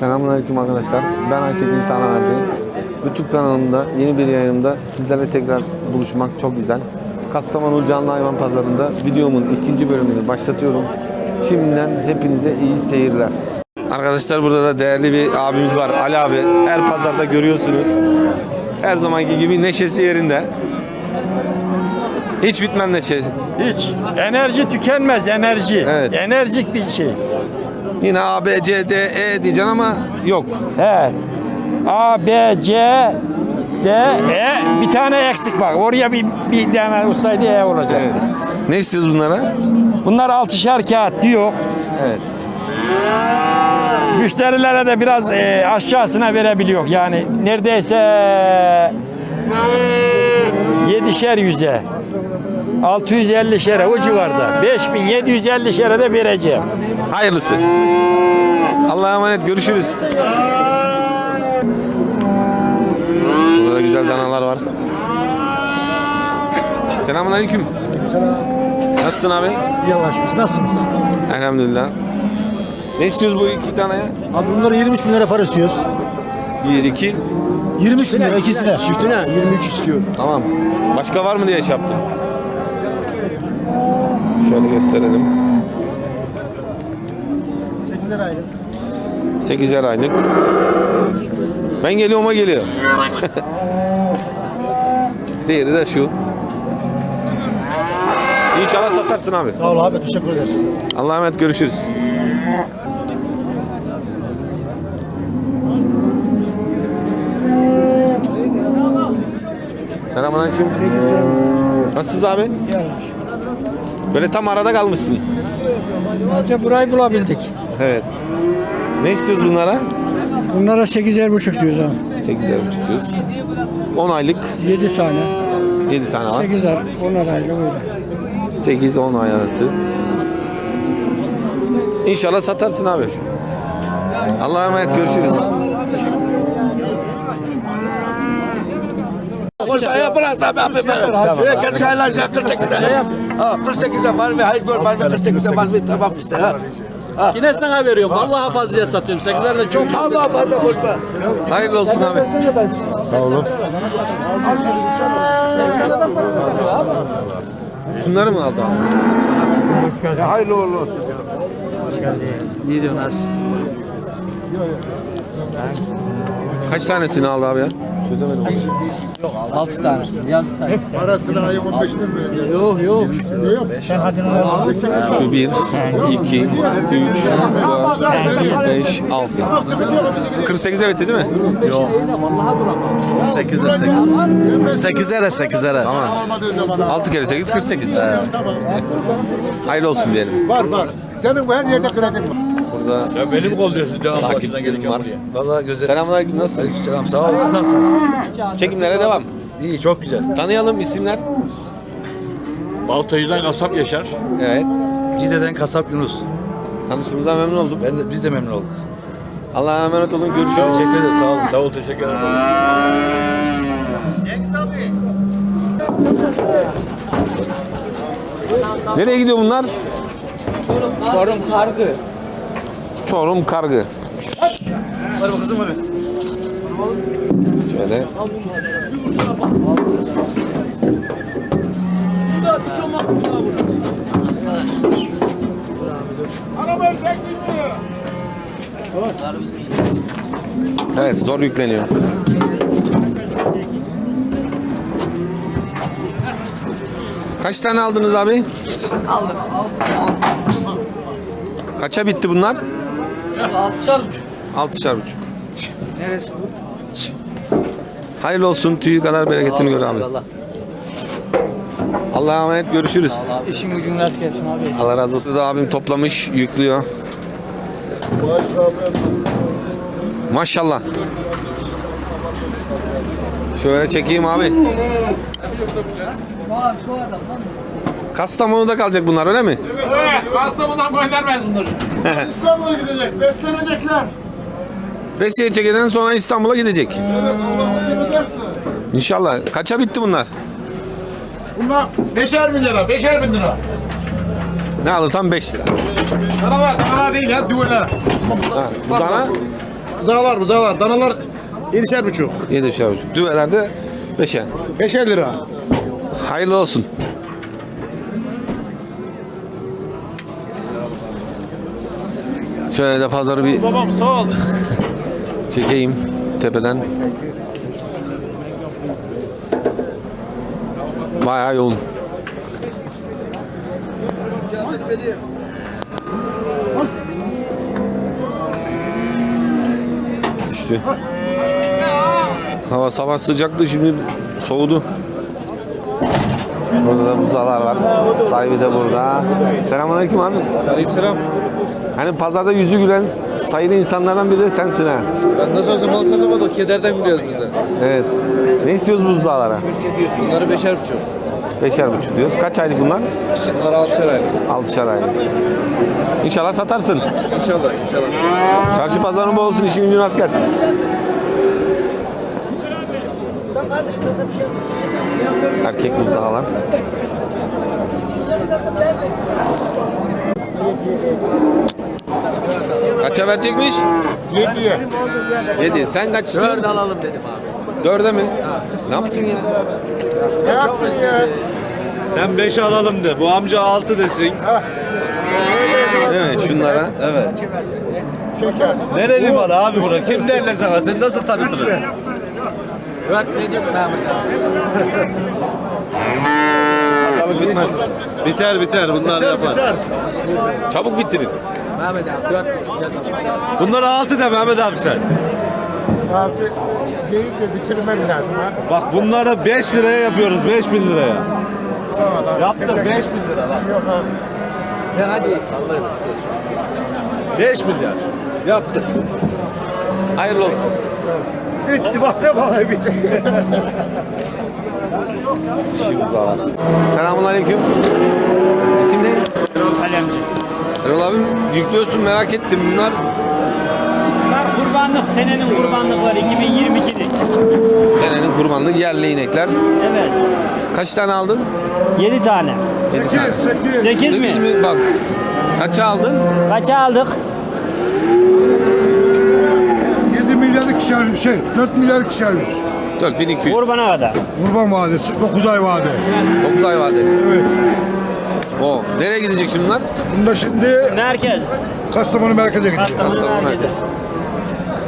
Selamünaleyküm arkadaşlar. Ben Aytekin Tanaverdi. YouTube kanalımda yeni bir yayında sizlerle tekrar buluşmak çok güzel. Kastamonu Canlı Hayvan Pazarı'nda videomun ikinci bölümünü başlatıyorum. Şimdiden hepinize iyi seyirler. Arkadaşlar burada da değerli bir abimiz var. Ali abi. Her pazarda görüyorsunuz. Her zamanki gibi neşesi yerinde. Hiç bitmem neşe. Hiç. Enerji tükenmez enerji. Evet. Enerjik bir şey. Yine A, B, C, D, E diyeceksin ama yok. He. A, B, C, D, E. Bir tane eksik bak. Oraya bir, bir tane olsaydı E olacak. Evet. Ne istiyoruz bunlara? Bunlar altışar kağıt diyor. Evet. Müşterilere de biraz e, aşağısına verebiliyor. Yani neredeyse yedişer yüze. 650 şere o civarda. 5750 şere de vereceğim. Hayırlısı. Allah'a emanet görüşürüz. Burada da güzel danalar var. Selamun aleyküm. Selam. Nasılsın abi? İyi Allah'a Nasılsınız? Elhamdülillah. Ne istiyoruz bu iki taneye? Abi bunları 23 bin lira para istiyoruz. 1, 2. 23 bin lira ikisine. Çiftine 23 istiyor. Tamam. Başka var mı diye şey yaptım. Şöyle gösterelim. 8 lira aylık. 8'er aylık. Ben geliyorum o geliyor. Diğeri de şu. İnşallah satarsın abi. Sağ ol abi teşekkür ederiz. Allah'a emanet görüşürüz. Selamünaleyküm. Nasılsınız abi? Böyle tam arada kalmışsın. Sadece burayı bulabildik. Evet. Ne istiyoruz bunlara? Bunlara 8'er buçuk diyoruz abi. 8'er buçuk diyoruz. 10 aylık 7 tane. 7 tane var. 8'er, 10'ar aylık öyle. 8-10 ay arası. İnşallah satarsın abi. Allah'a emanet görüşürüz. Ya bırak tabii abi. Şuraya geç hayırlar 48'e. Ha 48'e var ve hayır gör var ve 48'e var ve tamam işte ha. Yine sana veriyorum. Vallahi fazlaya satıyorum. 8'ler de çok Allah fazla ver. Hayırlı olsun abi. Sağ olun. Şunları mı aldı abi? Ya hayırlı uğurlu olsun. İyi diyorsun. Kaç tanesini aldı abi ya? Çözemedim. 6 tanesi. Yaz tane. Parasını ayı 15'ten vereceğiz. Yok yok. Şu 1, 2, 3, 4, 5, 6. 48 evet değil mi? 8'e 8. 8'e 8'e. Tamam. 6 kere 8, 48. Tamam. Hayırlı olsun diyelim. Var var. Senin bu her yerde kredin var. Burada Ya beni mi kolluyorsun? Devam takipçilerim var. Valla güzel. Selamünaleyküm nasılsınız? Selam sağ olun. Siz nasılsınız? Çekimlere devam. İyi çok güzel. Tanıyalım isimler. Baltayı'dan kasap yaşar. Evet. Cide'den kasap Yunus. Tanıştığımıza memnun oldum. Ben de, biz de memnun olduk. Allah'a emanet olun. Görüşürüz. Teşekkür ederiz sağ olun. Sağ ol teşekkür ederim. Nereye gidiyor bunlar? Çorum kargı. Çorum Kargı. Şöyle. Evet zor yükleniyor. Kaç tane aldınız abi? Aldım. Kaça bitti bunlar? 6'şar buçuk. Altışar buçuk. Neresi bu? Hayırlı olsun tüyü kadar bereketini gör abi. Eyvallah. Allah'a emanet görüşürüz. İşin gücün rast gelsin abi. Allah razı olsun. da abim toplamış, yüklüyor. Maşallah. Şöyle çekeyim abi. Kastamonu'da kalacak bunlar öyle mi? İstanbul'a gidecek. Beslenecekler. Besiye çekeden sonra İstanbul'a gidecek. Allah nasip ederse. İnşallah. Kaça bitti bunlar? Bunlar beşer bin lira. Beşer bin lira. Ne alırsan 5 lira. Dana var. Dana değil ya. Düğüne. Ha, bu dana Buzağlar buzağlar. Danalar yedişer buçuk. 7,5. Düvelerde 5'e. Beşer lira. Hayırlı olsun. Şöyle de pazarı bir Babam sağ ol. çekeyim tepeden. Bayağı yoğun. Düştü. Hava sabah sıcaktı şimdi soğudu. Burada da buzalar var. Sahibi de burada. Selamünaleyküm abi. Aleykümselam. Hani pazarda yüzü gülen sayılı insanlardan biri de sensin ha. Ben nasıl olsa mal satamadık. Kederden gülüyoruz biz de. Evet. Ne istiyoruz bu buzalara? Bunları beşer buçuk. Beşer buçuk diyoruz. Kaç aylık bunlar? Bunlar altışar aylık. Altışar aylık. İnşallah satarsın. İnşallah inşallah. Çarşı pazarın bol olsun, işin gücün rast gelsin. Erkek buzağlar. Kaça verecekmiş? Yediye. Yedi. Sen kaç istiyorsun? Dört alalım dedim abi. Dörde mi? Ne yaptın ya? Ne yaptın ya? Sen beş alalım de. Bu amca altı desin. Değil mi? Şunlara. Evet. Nereli mal abi bura? Kim derler sana? Sen nasıl tanıtırız? Dedim Mehmet abi. Bakalım bitmez. Biter biter. Bunlar yapar. Çabuk bitirin. Mehmet abi dört yazalım. Bunlar altı de Mehmet abi sen. Altı deyince bitirmem lazım abi. Bak bunları 5 liraya yapıyoruz. 5 bin liraya. Sağ ol abi. Yaptım 5 bin lira bak. Yok abi. Ne hadi. 5 milyar. Yaptık. Hayırlı olsun. Bitti bak ne kolay bitti. Selamun aleyküm. İsim ne? Erol abi yüklüyorsun merak ettim bunlar. Bunlar kurbanlık, senenin kurbanlıkları 2022'lik. Senenin kurbanlık yerli inekler. Evet. Kaç tane aldın? 7 tane. 7 tane. 8 Sekiz mi? mi? Bak. Kaça aldın? Kaça aldık? 7 milyar ikişer şey 4 milyar ikişer yüz. 4200. Kurbana kadar. Kurban vadesi 9 ay vade. 9 ay vadeli. Evet. Nereye gidecek şimdi bunlar? Bunda şimdi Merkez. Kastamonu merkeze gidiyor. Kastamonu merkez.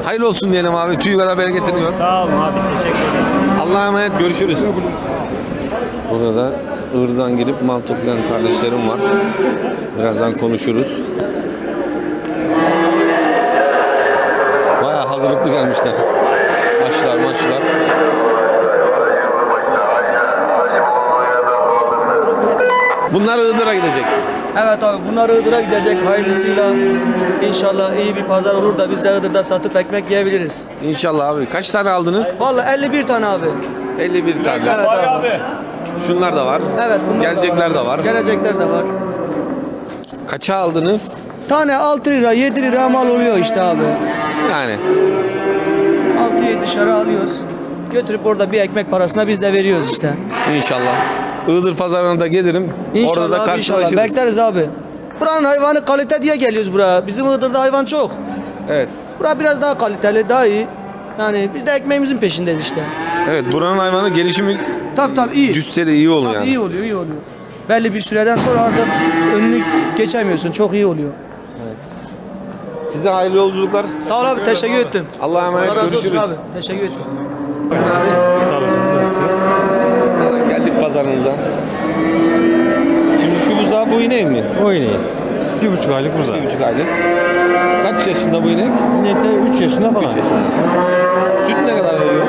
Hayırlı olsun diyelim abi. Tüy kadar bereketini. Sağ olun abi. Teşekkür ederiz. Allah'a emanet görüşürüz. Burada da Iğır'dan gelip mal toplayan kardeşlerim var. Birazdan konuşuruz. Bayağı hazırlıklı gelmişler. Bunlar Iğdır'a gidecek. Evet abi bunlar Iğdır'a gidecek hayırlısıyla. İnşallah iyi bir pazar olur da biz de Iğdır'da satıp ekmek yiyebiliriz. İnşallah abi. Kaç tane aldınız? Vallahi 51 tane abi. 51 tane. Evet abi. Şunlar da var. Evet bunlar Gelecekler de var. Gelecekler de var. Kaça aldınız? Tane 6 lira 7 lira mal oluyor işte abi. Yani 6-7 dışarı alıyoruz. Götürüp orada bir ekmek parasına biz de veriyoruz işte. inşallah. Iğdır pazarına da gelirim. İnşallah Orada da abi, inşallah. karşılaşırız. Bekleriz abi. Buranın hayvanı kalite diye geliyoruz buraya. Bizim Iğdır'da hayvan çok. Evet. Bura biraz daha kaliteli, daha iyi. Yani biz de ekmeğimizin peşindeyiz işte. Evet buranın hayvanı gelişimi Tabii tabii iyi. cüsseli iyi oluyor yani. İyi oluyor, iyi oluyor. Belli bir süreden sonra artık önünü geçemiyorsun. Çok iyi oluyor. Size hayırlı yolculuklar. Sağ ol abi, teşekkür ettim. Allah'a emanet Allah razı olsun görüşürüz. abi. Teşekkür ettim. Geldik pazarınıza. Şimdi şu buzağı bu ineğin mi? O ineği. Bir buçuk aylık buzağı. Bir buçuk aylık. Kaç yaşında bu inek? İnekler 3 yaşında falan. Üç yaşında. Süt ne kadar veriyor?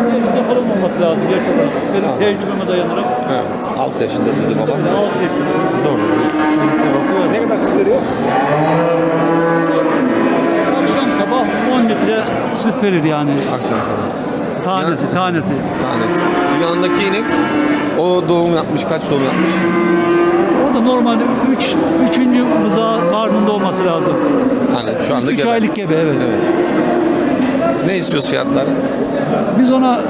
6 yaşında falan olması lazım yaş olarak. Benim tecrübeme dayanırım. 6 yaşında dedi baba. 6 yaşında. Doğru. Kendisi bakıyor. Ne kadar süt veriyor? Akşam sabah 10 litre süt verir yani. Akşam sabah. Tanesi, tanesi. Tanesi. Şu yanındaki inek o doğum yapmış. Kaç doğum yapmış? O da normalde 3 üç, 3. buzağı karnında olması lazım. Hani şu anda 3 gebe. aylık gebe evet. Evet. Ne istiyoruz fiyatlar? Biz ona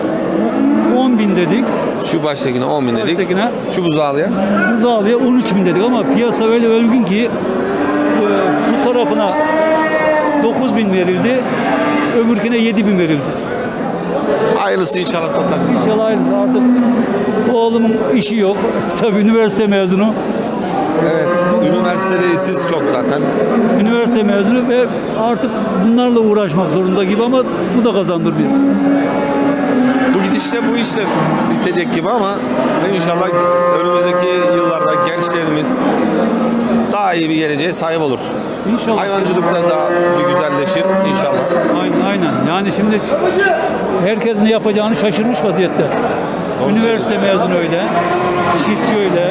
10 bin dedik. Şu baştakine 10 bin dedik. Baştakine. Şu buzağlıya Buzağlıya 13 bin dedik ama piyasa öyle ölgün ki e, bu tarafına 9 bin verildi. Öbürküne 7 bin verildi. Hayırlısı inşallah satarsın. İnşallah hayırlısı artık oğlumun işi yok. Tabii üniversite mezunu. Evet. Üniversitede siz çok zaten. Üniversite mezunu ve artık bunlarla uğraşmak zorunda gibi ama bu da kazandır bir. Bu gidişle bu işle bitecek gibi ama inşallah önümüzdeki yıllarda gençlerimiz daha iyi bir geleceğe sahip olur. İnşallah. Hayvancılıkta daha bir güzelleşir inşallah. Aynen, aynen. Yani şimdi herkes ne yapacağını şaşırmış vaziyette. Üniversite mezunu öyle, çiftçi öyle.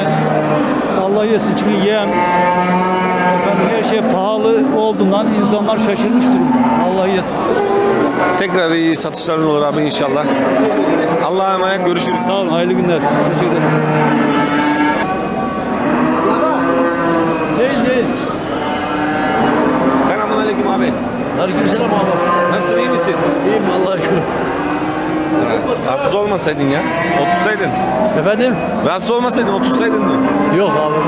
Allah yesin çünkü yem, efendim her şey pahalı olduğundan insanlar şaşırmış durumda. Allah yesin. Tekrar iyi satışların olur abi inşallah. Allah'a emanet görüşürüz. Sağ olun, hayırlı günler. Teşekkür ederim. Selamun aleyküm abi. Aleykümselam abi. Nasılsın iyi misin? İyiyim Allah'a şükür. Rahatsız olmasaydın ya. Otursaydın. Efendim? Rahatsız olmasaydın otursaydın diyor. Yok abi yok.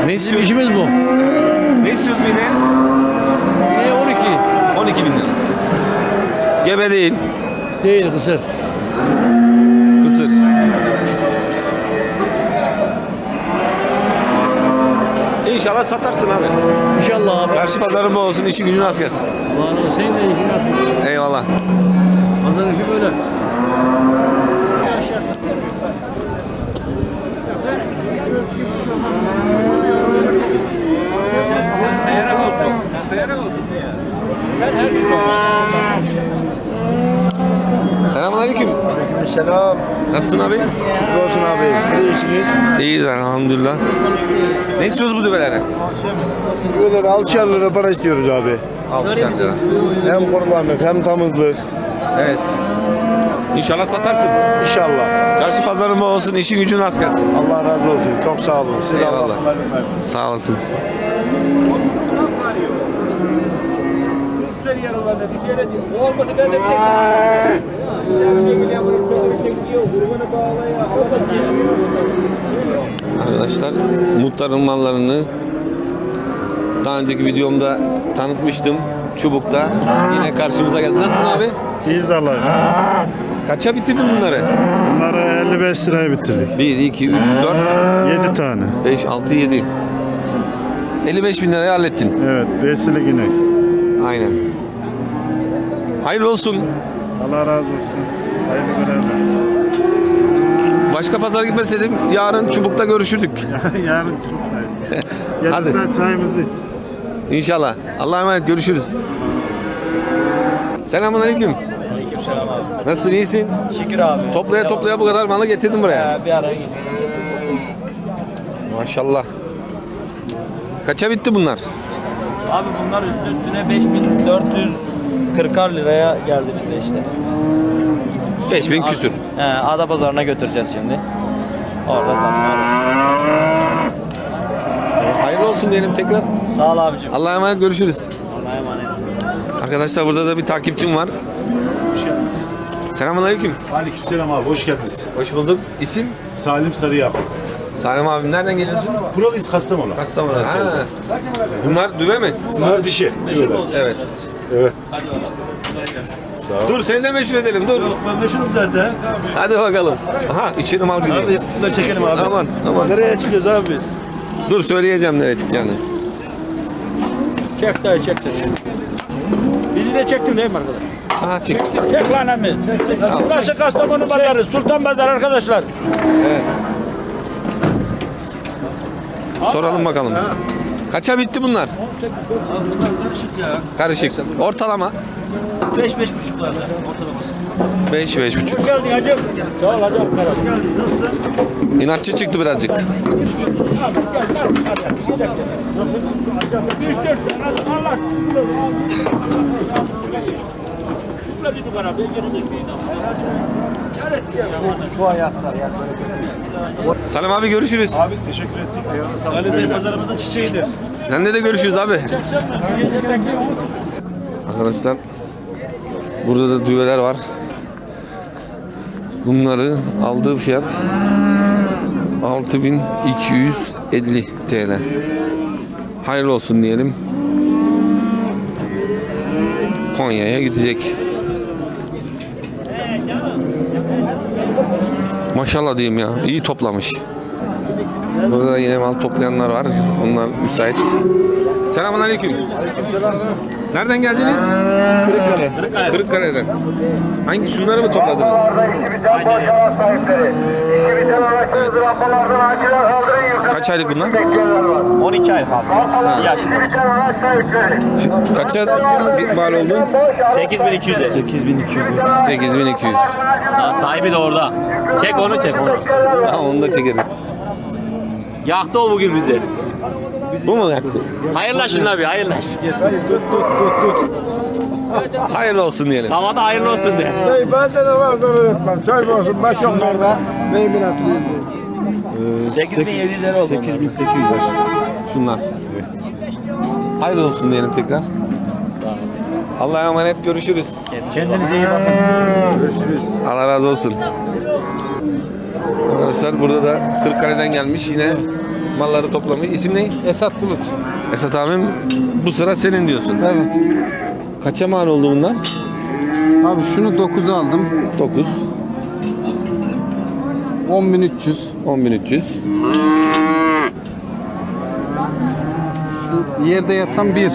Ne Bizim istiyorsun? işimiz bu. Ne istiyorsun yine? Ne 12? 12 bin lira. Gebe değil. Değil. Kısır. İnşallah satarsın abi. İnşallah abi. Karşı pazarın bol olsun, işin gücün az gelsin. Allah'ın senin de işin nasıl? Eyvallah. Pazar işi böyle. Selamun aleyküm. Selam. Nasılsın abi? Şükür olsun abi. Siz de iyisiniz. İyiyiz elhamdülillah. Ne istiyoruz bu düvelere? Böyle alçar lira para istiyoruz abi. 60 lira. Hem kurbanlık hem tamızlık. Evet. İnşallah satarsın. İnşallah. Çarşı pazarın bol olsun, işin gücün az gelsin. Allah razı olsun. Çok sağ olun. Siz de Allah Eyvallah. kolaylık versin. Sağ olasın. Arkadaşlar muhtarın mallarını daha önceki videomda tanıtmıştım. Çubuk'ta yine karşımıza geldi. Nasılsın abi? İyiyiz Allah aşkına. Kaça bitirdin bunları? Bunları 55 liraya bitirdik. 1, 2, 3, 4, 7 tane. 5, 6, 7. 55 bin liraya hallettin. Evet. Besili inek. Aynen. Hayırlı olsun. Allah razı olsun. Hayırlı günler. Başka pazara gitmeseydim yarın çubukta görüşürdük. Yarın çok Hadi. çayımızı iç. İnşallah. Allah'a emanet görüşürüz. Selamun aleyküm. Nasılsın iyisin? Şükür abi. Toplaya toplaya bu kadar malı getirdin buraya. Bir araya gittim. Maşallah. Kaça bitti bunlar? Abi bunlar üstü üstüne 5440 liraya geldi bize işte. 5000 küsür. He, Ada pazarına götüreceğiz şimdi. Orada zammı Hayırlı olsun diyelim tekrar. Sağ ol abicim. Allah'a emanet görüşürüz. Allah'a emanet. Arkadaşlar burada da bir takipçim var. Selamun aleyküm. Aleykümselam abi. Hoş geldiniz. Hoş bulduk. İsim? Salim Sarıyak. Salim abim nereden geliyorsun? Buralıyız Kastamonu. Kastamonu. Ha. Bunlar düve mi? Bunlar dişi. Evet. Evet. Dur seni de meşhur edelim dur. Ben meşhurum zaten. Hadi bakalım. Aha içeri mal gidiyor. Şunu da çekelim abi. Aman aman. Nereye çıkıyoruz abi biz? Dur söyleyeceğim nereye çıkacağını. Çek dayı çek dayı. Bizi de çektin değil mi arkadaş? Aha çek. Çek lan emmi. Burası Kastamonu pazarı. Sultan pazarı arkadaşlar. Soralım bakalım. Kaça bitti bunlar? Karışık ya. Karışık. Ortalama? 5 beş buçuklarda ortalaması. 5 beş buçuk. Geldin hacım. Sağ ol hacım. İnatçı çıktı birazcık. Salim abi görüşürüz. Abi teşekkür ettik. Eyvallah sağ olun. Ali Bey pazarımızın çiçeğidir. Sende de görüşürüz abi. Arkadaşlar burada da düveler var. Bunları aldığı fiyat 6250 TL. Hayırlı olsun diyelim. Konya'ya gidecek. Maşallah diyeyim ya. iyi toplamış. Burada da yine mal toplayanlar var. Onlar müsait. Selamun aleyküm. Nereden geldiniz? Kırıkkale. Kırıkkale'den. Hangi şunları mı topladınız? Kaç aylık bunlar? 12 ay kaldı. Yaşında. Kaça mal oldu? 8200 lira. 8200. Daha sahibi de orada. Çek onu çek onu. Tamam onu da çekeriz. Yaktı o bugün bizi. Bu mu yaktı? Hayırlaşın abi hayırlaş. Hayırlı olsun diyelim. Havada hayırlı olsun de. Ben de var doğru etmem. Çay olsun baş onlarda. Meymin atlayayım. 8700 lira oldu. 8800 Şunlar. Hayırlı olsun diyelim tekrar. Allah'a emanet görüşürüz. Kendinize iyi bakın. Allah razı olsun. Arkadaşlar burada da Kırıkkale'den gelmiş yine malları toplamış. İsim ne? Esat Bulut. Esat abim bu sıra senin diyorsun. Evet. Kaça mal oldu bunlar? Abi şunu 9'a aldım. 9, 10.300. 10.300. Şu yerde yatan bir.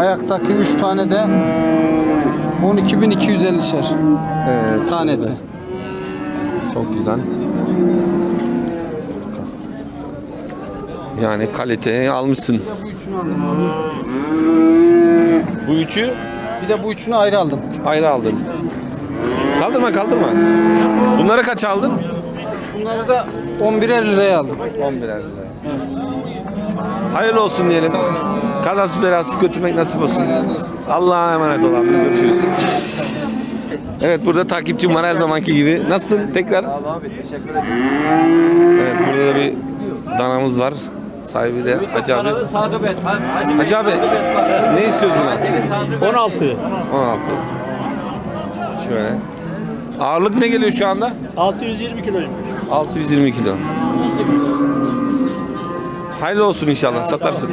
Ayaktaki 3 tane de 12.250'şer Evet. tanesi. Çok güzel. Yani kaliteyi almışsın. Bu üçü Bir de bu üçünü ayrı aldım. ayrı aldın. Kaldırma kaldırma. Bunları kaç aldın? Bunları da 11'er liraya aldım. 11 lira. Hayırlı olsun diyelim. Kazasız belasız götürmek nasip olsun. Allah'a emanet ol abi. Görüşürüz. Evet burada takipçim var her zamanki gibi. Nasılsın tekrar? Abi teşekkür ederim. Evet burada da bir danamız var. Sahibi de Hacı abi. Takip et. Hacı Hacı abi ne istiyoruz buna? 16. 16. Şöyle. Ağırlık ne geliyor şu anda? 620 kilo. 620 kilo. Hayırlı olsun inşallah satarsın.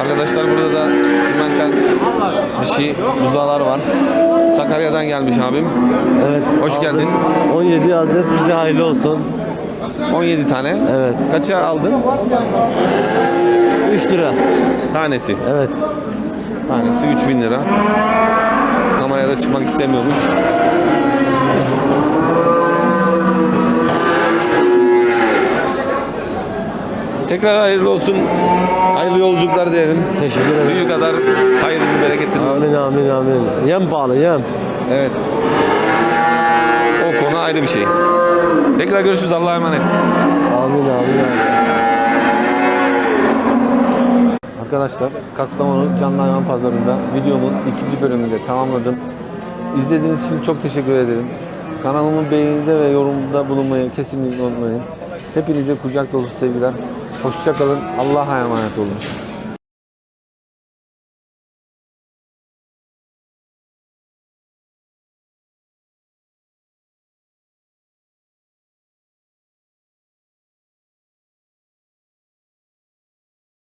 Arkadaşlar burada da simental dişi buzağlar var. Sakarya'dan gelmiş abim. Evet. Hoş geldin. 17 adet bize hayırlı olsun. 17 tane. Evet. Kaça aldın? 3 lira. Tanesi. Evet. Tanesi 3000 lira. Kameraya da çıkmak istemiyormuş. Tekrar hayırlı olsun. Hayırlı yolculuklar diyelim. Teşekkür ederim. Düğü kadar hayırlı bereketli. Amin amin amin. Yem pahalı yem. Evet. O konu ayrı bir şey. Tekrar görüşürüz. Allah'a emanet. Amin amin. Arkadaşlar Kastamonu Canlı Hayvan Pazarı'nda videomun ikinci bölümünde tamamladım. İzlediğiniz için çok teşekkür ederim. Kanalımın beğenide ve yorumda bulunmayı kesinlikle unutmayın. Hepinize kucak dolusu sevgiler. Hoşçakalın. Allah'a emanet olun.